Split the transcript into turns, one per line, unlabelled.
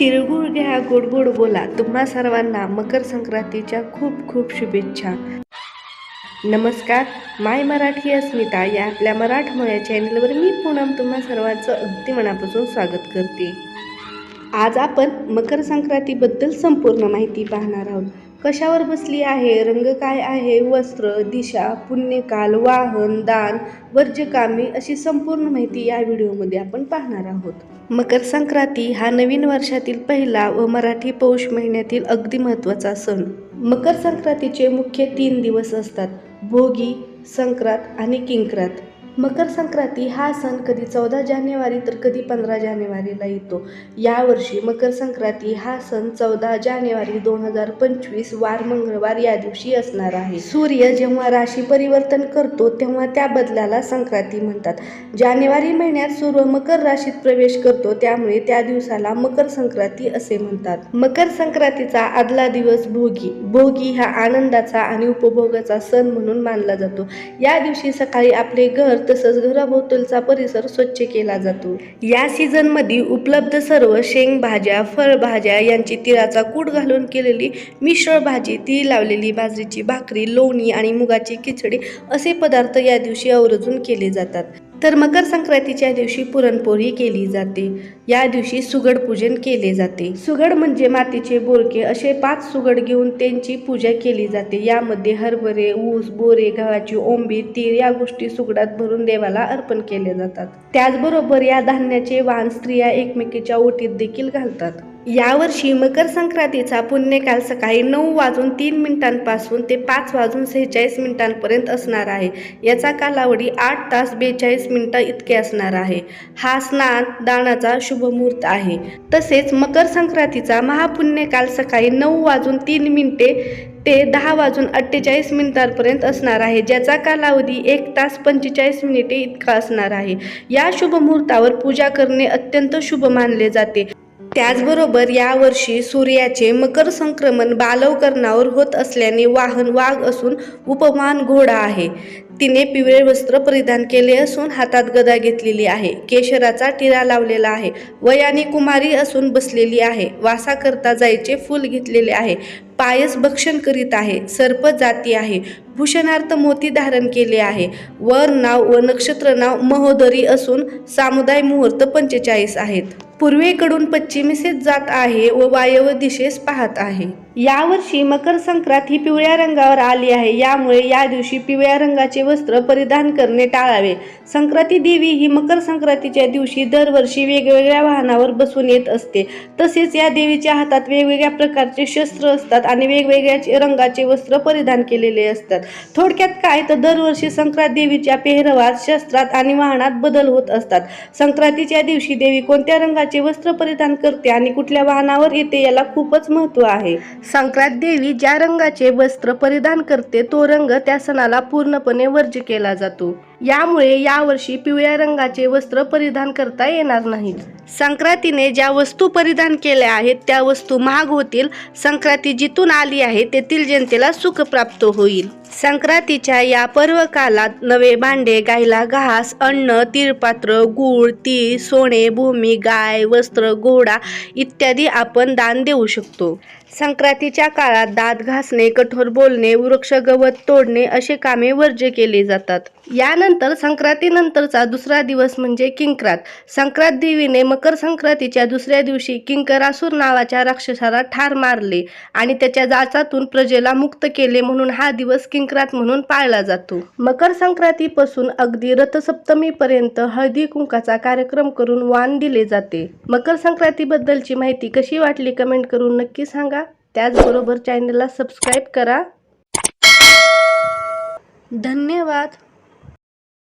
तिळगुळ घ्या गोड बोला. तुम्हा सर्वांना मकर संक्रांतीच्या खूप खूप शुभेच्छा. नमस्कार माय मराठी अस्मिता या आपल्या मराठमोळ्या चॅनलवर मी पूनम तुम्हा सर्वांचं अगदी मनापासून स्वागत करते. आज आपण मकर संक्रांतीबद्दल संपूर्ण माहिती पाहणार आहोत. कशावर बसली आहे? रंग काय आहे? वस्त्र दिशा पुण्यकाल वाहन दान वर्ज्यकामी अशी संपूर्ण माहिती या व्हिडिओमध्ये आपण पाहणार आहोत. मकर संक्रांती हा नवीन वर्षातील पहिला व मराठी पौष महिन्यातील अगदी महत्त्वाचा सण. मकर संक्रांतीचे मुख्य तीन दिवस असतात. भोगी संक्रांत आणि किंक्रांत. मकर संक्रांती हा सण कधी चौदा जानेवारी तर कधी पंधरा जानेवारीला येतो. यावर्षी मकर संक्रांती हा सण चौदा जानेवारी दोन हजार पंचवीस वार मंगळवार या दिवशी असणार आहे. सूर्य जेव्हा राशी परिवर्तन करतो तेव्हा त्या बदलाला संक्रांती म्हणतात. जानेवारी महिन्यात सूर्य मकर राशीत प्रवेश करतो त्यामुळे त्या दिवसाला मकर संक्रांती असे म्हणतात. मकर संक्रांतीचा आदला दिवस भोगी. भोगी हा आनंदाचा आणि उपभोगाचा सण म्हणून मानला जातो. या दिवशी सकाळी आपले घर तसंच घराभोवतलचा परिसर स्वच्छ केला जातो. या सीझनमध्ये उपलब्ध सर्व शेंगभाज्या फळभाज्या यांची तिळाचा कूट घालून केलेली मिश्र भाजी ती लावलेली बाजरीची भाकरी लोणी आणि मुगाची खिचडी असे पदार्थ या दिवशी आवर्जून केले जातात. तर मकर संक्रांतीच्या दिवशी पुरणपोळी केली जाते. या दिवशी सुगड पूजन केले जाते. सुगड म्हणजे मातीचे बोरके. असे पाच सुगड घेऊन त्यांची पूजा केली जाते. यामध्ये हरभरे ऊस बोरे गव्हाची ओंबी तीळ या गोष्टी सुगडात भरून देवाला अर्पण केले जातात. त्याचबरोबर या धान्याचे वाण स्त्रिया एकमेकीच्या ओटीत देखील घालतात. यावर्षी मकर संक्रांतीचा पुण्यकाल सकाळी नऊ वाजून तीन मिनिटांपासून ते पाच वाजून सेहेचाळीस मिनिटांपर्यंत असणार आहे. याचा कालावधी आठ तास बेचाळीस मिनिटं इतके असणार आहे. हा स्नान दानाचा शुभ मुहूर्त आहे. तसेच मकर संक्रांतीचा महापुण्यकाल सकाळी नऊ वाजून तीन मिनिटे ते दहा वाजून अठ्ठेचाळीस मिनिटांपर्यंत असणार आहे. ज्याचा कालावधी एक तास पंचेचाळीस मिनिटे इतका असणार आहे. या शुभ मुहूर्तावर पूजा करणे अत्यंत शुभ मानले जाते. त्याचबरोबर यावर्षी सूर्याचे मकर संक्रमण बालवकरणावर होत असल्याने वाहन वाघ असून उपमान घोडा आहे. तिने पिवळे वस्त्र परिधान केले असून हातात गदा घेतलेली आहे. केशराचा टिरा लावलेला आहे. वयाने कुमारी असून बसलेली आहे. वासाकरता जायचे फूल घेतलेले आहे. पायस भक्षण करीत आहे सर्प जाती आहे भूषणार्थ मोती धारण केले आहे. वर नाव व नक्षत्र नाव महोदरी असून सामुदाय मुहूर्त पंचेचाळीस आहेत. पूर्वेकडून पश्चिमेस जात आहे व वायव्य दिशेस पाहत आहे. यावर्षी मकर संक्रांत ही पिवळ्या रंगावर आली आहे. यामुळे या दिवशी पिवळ्या रंगाचे वस्त्र परिधान करणे टाळावे. संक्रांती देवी ही मकर संक्रांतीच्या दिवशी दरवर्षी वेगवेगळ्या वाहनावर बसून येत असते. तसेच या देवीच्या हातात वेगवेगळ्या प्रकारचे शस्त्र असतात आणि वेगवेगळ्या रंगाचे वस्त्र परिधान केलेले असतात. थोडक्यात काय? तर दरवर्षी संक्रांत देवीच्या पेहरवात शस्त्रात आणि वाहनात बदल होत असतात. संक्रांतीच्या दिवशी देवी कोणत्या रंगाचे वस्त्र परिधान करते आणि कुठल्या वाहनावर येते याला खूपच महत्त्व आहे. संक्रांत देवी ज्या रंगाचे वस्त्र परिधान करते तो रंग त्या सणाला पूर्णपणे वर्ज्य केला जातो. यामुळे यावर्षी पिवळ्या रंगाचे वस्त्र परिधान करता येणार नाहीत. संक्रांतीने ज्या वस्तू परिधान केल्या आहेत त्या वस्तू महाग होतील. संक्रांती जिथून आली आहे तेथील जनतेला सुख प्राप्त होईल. संक्रांतीच्या या पर्व कालात नवे भांडे गायला घास अन्न तिळपात्र गूळ तीळ सोने भूमी गाय वस्त्र घोडा इत्यादी आपण दान देऊ शकतो. संक्रांतीच्या काळात दात घासणे कठोर बोलणे वृक्ष गवत तोडणे असे कामे वर्ज्य केले जातात. यानंतर संक्रांतीनंतरचा दुसरा दिवस म्हणजे किंक्रात. संक्रांत देवीने मकर संक्रांतीच्या दुसऱ्या दिवशी किंकरासूर नावाच्या राक्षसाला ठार मारले आणि त्याच्या जाचातून प्रजेला मुक्त केले म्हणून हा दिवस किंक्रात म्हणून पाळला जातो. मकर संक्रांतीपासून अगदी रथसप्तमीपर्यंत हळदी कुंकाचा कार्यक्रम करून वाण दिले जाते. मकर संक्रांतीबद्दलची माहिती कशी वाटली कमेंट करून नक्की सांगा. त्याचबरोबर चॅनलला सबस्क्राईब करा. धन्यवाद.